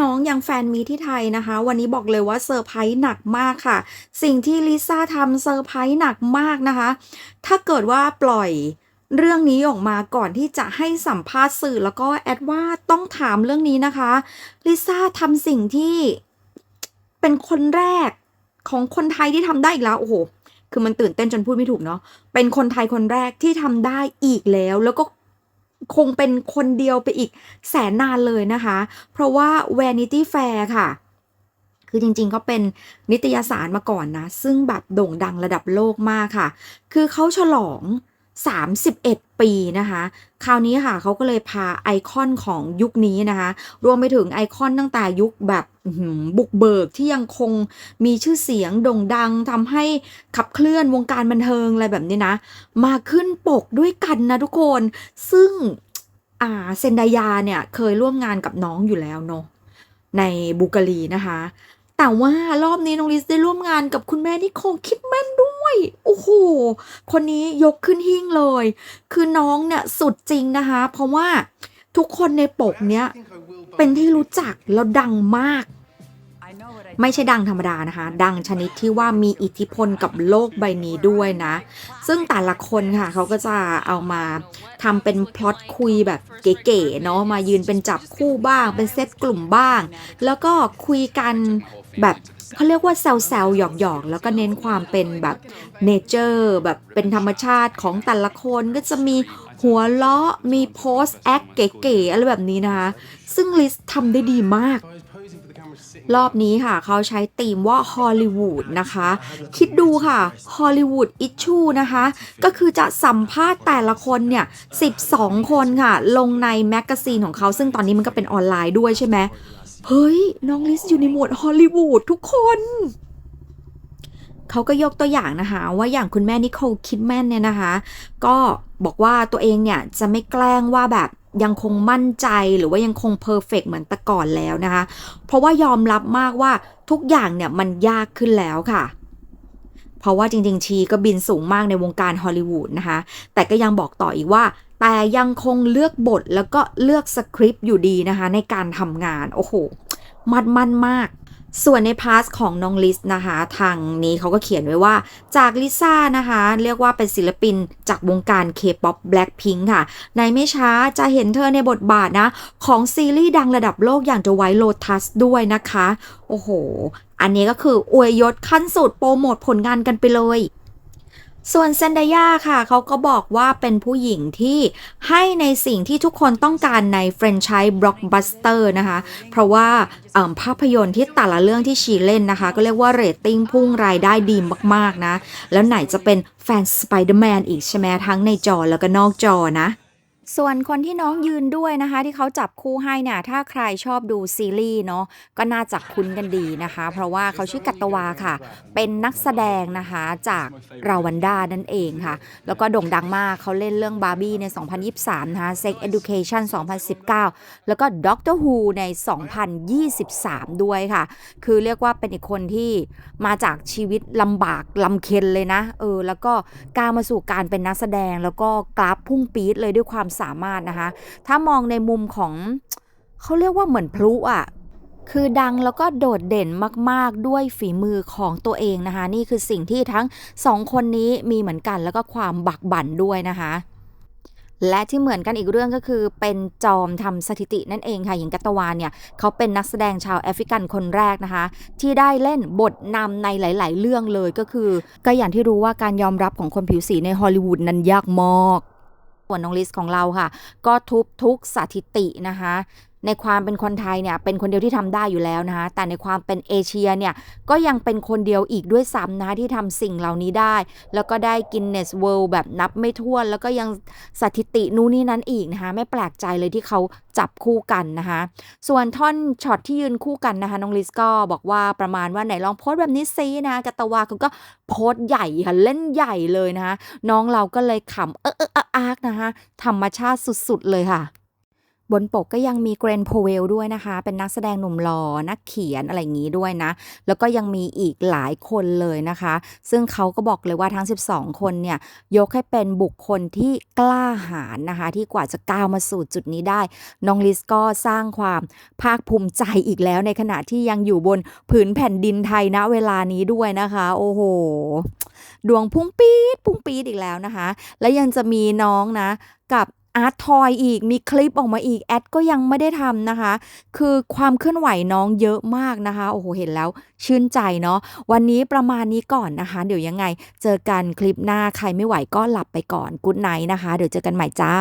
น้องยังแฟนมีตที่ไทยนะคะ วันนี้บอกเลยว่าเซอร์ไพรส์หนักมากค่ะ สิ่งที่ลิซ่าทำเซอร์ไพรส์หนักมากนะคะ ถ้าเกิดว่าปล่อยเรื่องนี้ออกมาก่อนที่จะให้สัมภาษณ์สื่อแล้วก็แอดว่าต้องถามเรื่องนี้นะคะลิซ่าทำสิ่งที่เป็นคนแรกของคนไทยที่ทำได้อีกแล้ว โอ้โห คือมันตื่นเต้นจนพูดไม่ถูกเนาะเป็นคนไทยคนแรกที่ทำได้อีกแล้วแล้วก็ คงเป็นคนเดียวไปอีกแสนนานเลยนะคะ เพราะว่า Vanity Fair ค่ะ คือจริงๆเขาเป็นนิตยสารมาก่อนนะ ซึ่งแบบโด่งดังระดับโลกมากค่ะ คือเขาฉลอง 31 ปีนะคะ คราวนี้ค่ะเขาก็เลยพาไอคอนของยุคนี้นะคะ รวมไปถึงไอคอนตั้งแต่ยุคแบบ บุกเบิกที่ยังคงมีชื่อเสียงโด่งดังทำให้ขับเคลื่อนวงการบันเทิงอะไรแบบนี้นะ มาขึ้นปกด้วยกันนะทุกคน ซึ่งอ่าเซนดายาเนี่ยเคยร่วมงานกับน้องอยู่แล้วเนาะในบูการีนะคะ แต่ว่ารอบนี้น้องลิซได้ร่วมงานกับคุณแม่นิโคลคิดแมนด้วย โอ้โห คนนี้ยกขึ้นหิ้งเลย คือน้องเนี่ยสุดจริงนะคะ เพราะว่าทุกคนในปกเนี้ยเป็นที่รู้จักแล้วดังมาก ไม่ใช่ดังธรรมดานะคะ ดังชนิดที่ว่ามีอิทธิพลกับโลกใบนี้ด้วยนะ ซึ่งแต่ละคนค่ะเขาก็จะเอามาทำเป็นพล็อตคุยแบบเก๋ๆเนาะมายืนเป็นจับคู่บ้าง เป็นเซตกลุ่มบ้าง แล้วก็คุยกันแบบเขาเรียกว่าแซวๆหยอกๆ แล้วก็เน้นความเป็นแบบเนเจอร์แบบเป็นธรรมชาติของแต่ละคนก็จะมีหัวเราะมีโพสแอคเก๋ๆอะไรแบบนี้นะคะ ซึ่งลิสทำได้ดีมาก รอบนี้ค่ะ เขาใช้ธีมว่าฮอลลีวูดนะคะ คิดดูค่ะฮอลลีวูดอิชชูนะคะ ก็คือจะสัมภาษณ์แต่ละคนเนี่ย 12 คนค่ะ ลงในแมกกาซีนของเขาซึ่งตอนนี้มันก็เป็นออนไลน์ด้วยใช่ไหมเฮ้ย น้องลิสอยู่ในหมวดฮอลลีวูดทุกคนเขาก็ยกตัวอย่างนะคะ ว่าอย่างคุณแม่นิโคลคิดแมนเนี่ยนะคะ ก็บอกว่าตัวเองเนี่ยจะไม่แกล้งว่าแบบ ยังคงมั่นใจหรือว่ายังคงเพอร์เฟกเหมือนแต่ก่อนแล้วนะคะ เพราะว่ายอมรับมากว่าทุกอย่างเนี่ยมันยากขึ้นแล้วค่ะ เพราะว่าจริงๆ ชีก็บินสูงมากในวงการฮอลลีวูดนะคะ แต่ก็ยังบอกต่ออีกว่า แต่ยังคงเลือกบทแล้วก็เลือกสคริปต์อยู่ดีนะคะ ในการทำงาน โอ้โห มัดมั่นมาก ส่วนในพาร์ทของน้องลิสนะคะ ทางนี้เขาก็เขียนไว้ว่าจากลิซ่านะคะ เรียกว่าเป็นศิลปินจากวงการ K-POP Blackpink ค่ะ ในไม่ช้าจะเห็นเธอในบทบาทนะ ของซีรีส์ดังระดับโลกอย่าง The White Lotus ด้วยนะคะ โอ้โห อันนี้ก็คืออวยยศขั้นสุดโปรโมทผลงานกันไปเลย ส่วนเซนไดยาค่ะเขาก็บอกว่าเป็นผู้หญิงที่ให้ในสิ่งที่ทุกคนต้องการในแฟรนไชส์บล็อกบัสเตอร์นะคะ เพราะว่าภาพยนตร์ที่แต่ละเรื่องที่ชีเล่นนะคะ ก็เรียกว่าเรตติ้งพุ่งรายได้ดีมากๆนะ แล้วไหนจะเป็นแฟนสไปเดอร์แมนอีกใช่ไหมทั้งในจอแล้วก็นอกจอนะ ส่วนคนที่น้องยืนด้วยนะคะ ที่เขาจับคู่ให้เนี่ยถ้าใครชอบดูซีรีส์เนาะก็น่าจะคุ้นกันดีนะคะ เพราะว่าเขาชื่อกัตตวาค่ะ เป็นนักแสดงนะคะจากราวันดานั่นเองค่ะ แล้วก็โด่งดังมากเขาเล่นเรื่องบาร์บี้ใน 2023 นะคะ Sex Education 2019 แล้วก็ Doctor Who ใน 2023 ด้วยค่ะ คือเรียกว่าเป็นอีกคนที่มาจากชีวิตลำบากลำเค็นเลยนะเออแล้วก็ก้ามาสู่การเป็นนักแสดงแล้วก็กราฟพุ่งปี๊ดเลยด้วยความสามารถนะคะ ถ้ามองในมุมของเขาเรียกว่าเหมือนพลุอะคือดังแล้วก็โดดเด่นมาก ๆ ด้วยฝีมือของตัวเองนะคะ นี่คือสิ่งที่ทั้งสองคนนี้มีเหมือนกันแล้วก็ความบักบั่นด้วยนะคะและที่เหมือนกันอีกเรื่องก็คือเป็นจอมทำสถิตินั่นเองค่ะหญิงกัตตวานเนี่ยเขาเป็นนักแสดงชาวแอฟริกันคนแรกนะคะ ที่ได้เล่นบทนำในหลาย ๆ เรื่องเลยก็คือ ก็อย่างที่รู้ว่าการยอมรับของคนผิวสีในฮอลลีวูดนั้นยากมาก ส่วนน้องลิสของเราค่ะ ก็ทุบทุกสถิตินะคะ ในความเป็นคนไทยเนี่ยเป็นคนเดียวที่ทำได้อยู่แล้วนะคะแต่ในความเป็นเอเชียเนี่ยก็ยังเป็นคนเดียวอีกด้วยซ้ำนะคะที่ทำสิ่งเหล่านี้ได้ แล้วก็ได้กินเนสเวิลด์แบบนับไม่ถ้วน แล้วก็ยังสถิตินู่นนี่นั้นอีกนะคะไม่แปลกใจเลยที่เขาจับคู่กันนะคะส่วนท่อนช็อตที่ยืนคู่กันนะคะน้องลิสก็บอกว่าประมาณว่าไหนลองโพสแบบนี้ซินะกตตวาเขาก็โพสใหญ่ค่ะเล่นใหญ่เลยนะคะน้องเราก็เลยขำเออเอออาร์กนะคะธรรมชาติสุดๆเลยค่ะ บนปกก็ยังมีเกรนโพเวลด้วยนะคะ เป็นนักแสดงหนุ่มหล่อนักเขียนอะไรอย่างนี้ด้วยนะ แล้วก็ยังมีอีกหลายคนเลยนะคะ ซึ่งเขาก็บอกเลยว่าทั้ง 12 คนเนี่ย ยกให้เป็นบุคคลที่กล้าหาญนะคะ ที่กว่าจะก้าวมาสู่จุดนี้ได้ น้องลิสก็สร้างความภาคภูมิใจอีกแล้วในขณะที่ยังอยู่บนผืนแผ่นดินไทยณเวลานี้ด้วยนะคะ โอ้โห ดวงพุ่งปี๊ดพุ่งปี๊ดอีกแล้วนะคะ และยังจะมีน้องนะกับ อาร์ตทอยอีกมีคลิปออกมาอีกแอดก็ยังไม่ได้ทำนะคะ คือความเคลื่อนไหวน้องเยอะมากนะคะ โอ้โห เห็นแล้วชื่นใจเนาะวันนี้ประมาณนี้ก่อนนะคะ เดี๋ยวยังไง เจอกันคลิปหน้าใครไม่ไหวก็หลับไปก่อนกุ๊ดไนท์นะคะ เดี๋ยวเจอกันใหม่จ้า